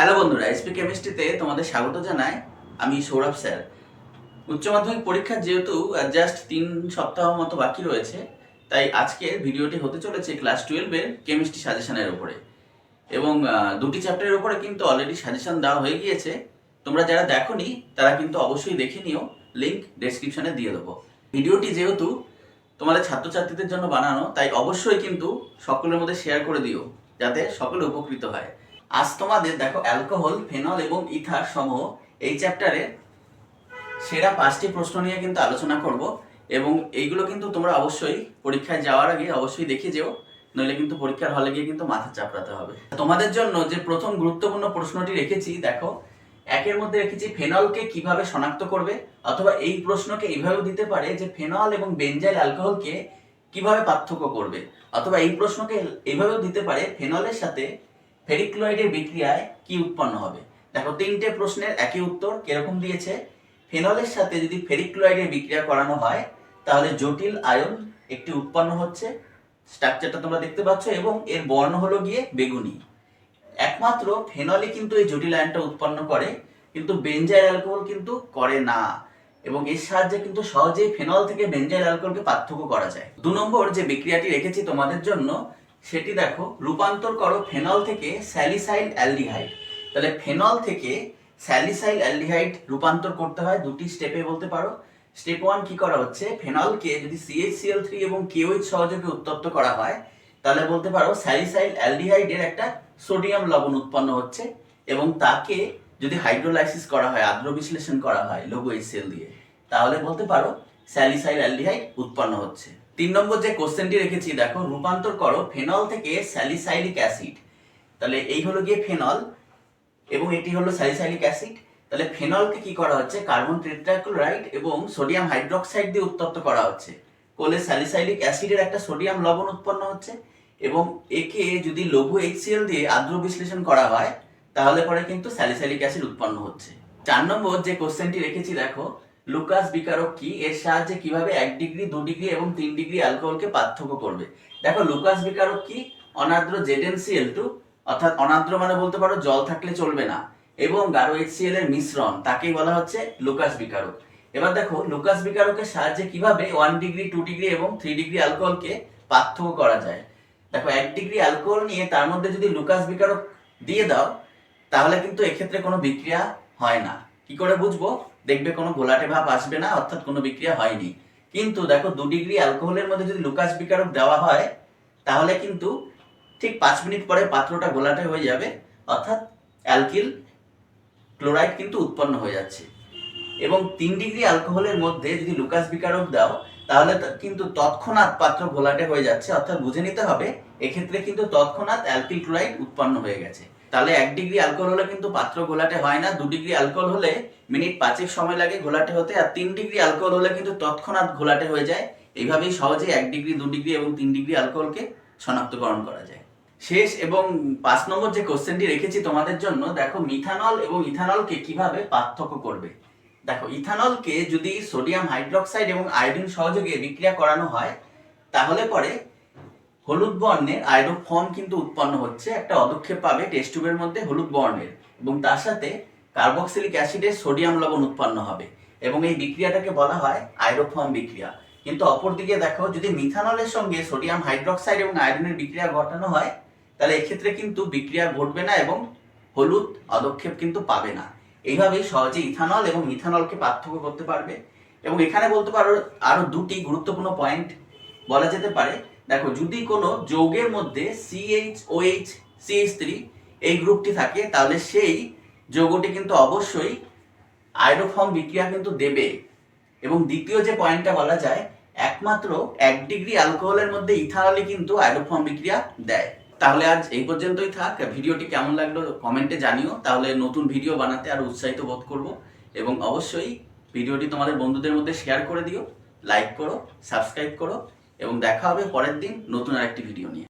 Hello বন্ধুরা SP কেমিস্ট্রিতে তোমাদের স্বাগত জানাই আমি সৌরভ স্যার। উচ্চ মাধ্যমিক পরীক্ষার যেহেতু জাস্ট তিন সপ্তাহ মতো বাকি রয়েছে, তাই আজকের ভিডিওটি হতে চলেছে ক্লাস টুয়েলভের কেমিস্ট্রি সাজেশনের উপরে। এবং দুটি চ্যাপ্টারের উপরে কিন্তু অলরেডি সাজেশন দেওয়া হয়ে গিয়েছে। তোমরা যারা দেখোনি, তারা কিন্তু অবশ্যই দেখে নিও লিঙ্ক ডেসক্রিপশনে দিয়ে দেবো। ভিডিওটি যেহেতু তোমাদের ছাত্রছাত্রীদের জন্য বানানো, তাই অবশ্যই কিন্তু সকলের মধ্যে শেয়ার করে দিও, যাতে সকলে উপকৃত হয়। আজ তোমাদের দেখো অ্যালকোহল, ফেনল এবং ইথার সমূহ। এই চ্যাপ্টারে সেরা পাঁচটি প্রশ্ন নিয়ে কিন্তু আলোচনা করব এবং এইগুলো কিন্তু তোমরা অবশ্যই পরীক্ষায় যাওয়ার আগে অবশ্যই দেখে যেও, নইলে কিন্তু পরীক্ষার হলে গিয়ে কিন্তু মাথা চাপড়াতে হবে। তোমাদের জন্য যে প্রথম গুরুত্বপূর্ণ প্রশ্নটি রেখেছি, দেখো, একের মধ্যে রেখেছি ফেনলকে কীভাবে শনাক্ত করবে, অথবা এই প্রশ্নকে এইভাবেও দিতে পারে যে ফেনল এবং বেনজাইল অ্যালকোহলকে কীভাবে পার্থক্য করবে, অথবা এই প্রশ্নকে এইভাবেও দিতে পারে ফেনলের সাথে ফেরিক ক্লোরাইডের বিক্রিয়ায় কি উৎপন্ন হবে? দেখো, তিনটে প্রশ্নের একই উত্তর কীরকম দিয়েছে? ফেনলের সাথে যদি ফেরিক ক্লোরাইডের বিক্রিয়া করানো হয়, তাহলে জটিল আয়ন একটি উৎপন্ন হচ্ছে। স্ট্রাকচারটা তোমরা দেখতে পাচ্ছ, এবং এর বর্ণ হলো গিয়ে বেগুনি। একমাত্র ফেনলে কিন্তু এই জটিল আয়নটা উৎপন্ন করে, কিন্তু বেনজাইল অ্যালকোহল কিন্তু করে না, এবং এর সাহায্যে কিন্তু সহজেই ফেনল থেকে বেনজাইল অ্যালকোহলকে পার্থক্য করা যায়। দু নম্বর যে বিক্রিয়াটি রেখেছি তোমাদের জন্য সেটি দেখো, রূপান্তর করো ফেনল থেকে স্যালিসাইল অ্যালডিহাইড। তাহলে ফেনল থেকে স্যালিসাইল অ্যালডিহাইড রূপান্তর করতে হয় দুটি স্টেপে বলতে পারো। স্টেপ ওয়ান কি করা হচ্ছে? ফেনলকে যদি সিএইচসিএল থ্রি এবং কেওইচ সহযোগে উত্তপ্ত করা হয়, তাহলে বলতে পারো স্যালিসাইল অ্যালডিহাইডের একটা সোডিয়াম লবণ উৎপন্ন হচ্ছে এবং তাকে যদি হাইড্রোলাইসিস করা হয় আদ্র বিশ্লেষণ করা হয় লোগো সেল দিয়ে, তাহলে বলতে পারো স্যালিসাইল অ্যালডিহাইড উৎপন্ন হচ্ছে। তিন নম্বর যে কোশ্চেনটি রেখেছি, দেখো, রূপান্তর করো ফেনল থেকে স্যালিসাইলিক অ্যাসিড। তাহলে এই হলো গিয়ে ফেনল এবং এটি হলো স্যালিসাইলিক অ্যাসিড। তাহলে ফেনলকে কি করা হচ্ছে? কার্বন টেট্রাক্লোরাইড এবং সোডিয়াম হাইড্রোক্সাইড দিয়ে উত্তপ্ত করা হচ্ছে। কোলে স্যালিসাইলিক অ্যাসিডের একটা সোডিয়াম লবণ উৎপন্ন হচ্ছে এবং একে যদি লঘু HCl দিয়ে আদ্র বিশ্লেষণ করা হয়, তাহলে পরে কিন্তু স্যালিসাইলিক অ্যাসিড উৎপন্ন হচ্ছে। চার নম্বর যে কোশ্চেনটি রেখেছি, দেখো লুকাস বিকারক কি? এর সাহায্যে কীভাবে এক ডিগ্রি, দু ডিগ্রি এবং তিন ডিগ্রি অ্যালকোহলকে পার্থক্য করবে? দেখো, লুকাস বিকারক কি? অনাদ্র জেডেনসিএল টু, অর্থাৎ অনাদ্র মানে বলতে পারো জল থাকলে চলবে না, এবং গাঢ় HCl এর মিশ্রণ, তাকেই বলা হচ্ছে লুকাস বিকারক। এবার দেখো, লুকাস বিকারকের সাহায্যে কীভাবে ওয়ান ডিগ্রি টু ডিগ্রি এবং থ্রি ডিগ্রি অ্যালকোহলকে পার্থক্য করা যায়? দেখো, এক ডিগ্রি অ্যালকোহল নিয়ে তার মধ্যে যদি লুকাস বিকারক দিয়ে দাও, তাহলে কিন্তু এক্ষেত্রে কোনো বিক্রিয়া হয় না। কি করে বুঝব? দেখবে কোনো গোলাটে ভাব আসবে না, অর্থাৎ কোনো বিক্রিয়া হয়নি। কিন্তু দেখো, দু ডিগ্রি অ্যালকোহলের মধ্যে যদি লুকাস বিকারক দেওয়া হয়, তাহলে কিন্তু ঠিক পাঁচ মিনিট পরে পাত্রটা গোলাটে হয়ে যাবে, অর্থাৎ অ্যালকিল ক্লোরাইড কিন্তু উৎপন্ন হয়ে যাচ্ছে। এবং তিন ডিগ্রি অ্যালকোহলের মধ্যে যদি লুকাস বিকারক দাও, তাহলে কিন্তু তৎক্ষণাৎ পাত্র ঘোলাটে হয়ে যাচ্ছে, অর্থাৎ বুঝে নিতে হবে, এক্ষেত্রে কিন্তু তৎক্ষণাৎ অ্যালকিল ক্লোরাইড উৎপন্ন হয়ে গেছে। তাহলে এক ডিগ্রি অ্যালকোহল হলে কিন্তু পাত্র ঘোলাটে হয় না, দু ডিগ্রি অ্যালকোহল হলে মিনিট পাঁচেক সময় লাগে ঘোলাটে হতে, আর তিন ডিগ্রি অ্যালকোহল হলে কিন্তু তৎক্ষণাৎ ঘোলাটে হয়ে যায়। এইভাবেই সহজে এক ডিগ্রি, দু ডিগ্রি এবং তিন ডিগ্রি অ্যালকোহলকে শনাক্তকরণ করা যায়। শেষ এবং পাঁচ নম্বর যে কোশ্চেনটি রেখেছি তোমাদের জন্য, দেখো মিথানল এবং ইথানলকে কীভাবে পার্থক্য করবে? দেখো ইথানলকে যদি সোডিয়াম হাইড্রোক্সাইড এবং আয়োডিন সহযোগে বিক্রিয়া করানো হয়, তাহলে পরে হলুদ বর্ণের আয়োডোফর্ম কিন্তু উৎপন্ন হচ্ছে। একটা অদক্ষেপ পাবে টেস্ট টিউবের মধ্যে হলুদ বর্ণের এবং তার সাথে কার্বক্সিলিক অ্যাসিডের সোডিয়াম লবণ উৎপন্ন হবে এবং এই বিক্রিয়াটাকে বলা হয় আয়োডোফর্ম বিক্রিয়া। কিন্তু অপরদিকে দেখো, যদি মিথানলের সঙ্গে সোডিয়াম হাইড্রোক্সাইড এবং আয়রনের বিক্রিয়া ঘটানো হয়, তাহলে এক্ষেত্রে কিন্তু বিক্রিয়া ঘটবে না এবং হলুদ অদক্ষেপ কিন্তু পাবে না। এইভাবেই সহজে ইথানল এবং মিথানলকে পার্থক্য করতে পারবে। এবং এখানে বলতে পারো আরও দুটি গুরুত্বপূর্ণ পয়েন্ট বলা যেতে পারে। দেখো, যদি কোনো যৌগের মধ্যে সিএইচ ওএইচ সিএইচ থ্রি এই গ্রুপটি থাকে, তাহলে সেই যৌগটি কিন্তু অবশ্যই আয়রোফর্ম বিক্রিয়া কিন্তু দেবে। এবং দ্বিতীয় যে পয়েন্টটা বলা যায়, একমাত্র এক ডিগ্রি অ্যালকোহলের মধ্যে ইথানলই কিন্তু আয়রোফর্ম বিক্রিয়া দেয়। তাহলে আজ এই পর্যন্তই থাক। ভিডিওটি কেমন লাগল কমেন্টে জানিও। তাহলে নতুন ভিডিও বানাতে আরও উৎসাহিত বোধ করব। এবং অবশ্যই ভিডিওটি তোমাদের বন্ধুদের মধ্যে শেয়ার করে দিও। লাইক করো সাবস্ক্রাইব করো। এবং দেখা হবে পরের দিন নতুন আরেকটি ভিডিও নিয়ে।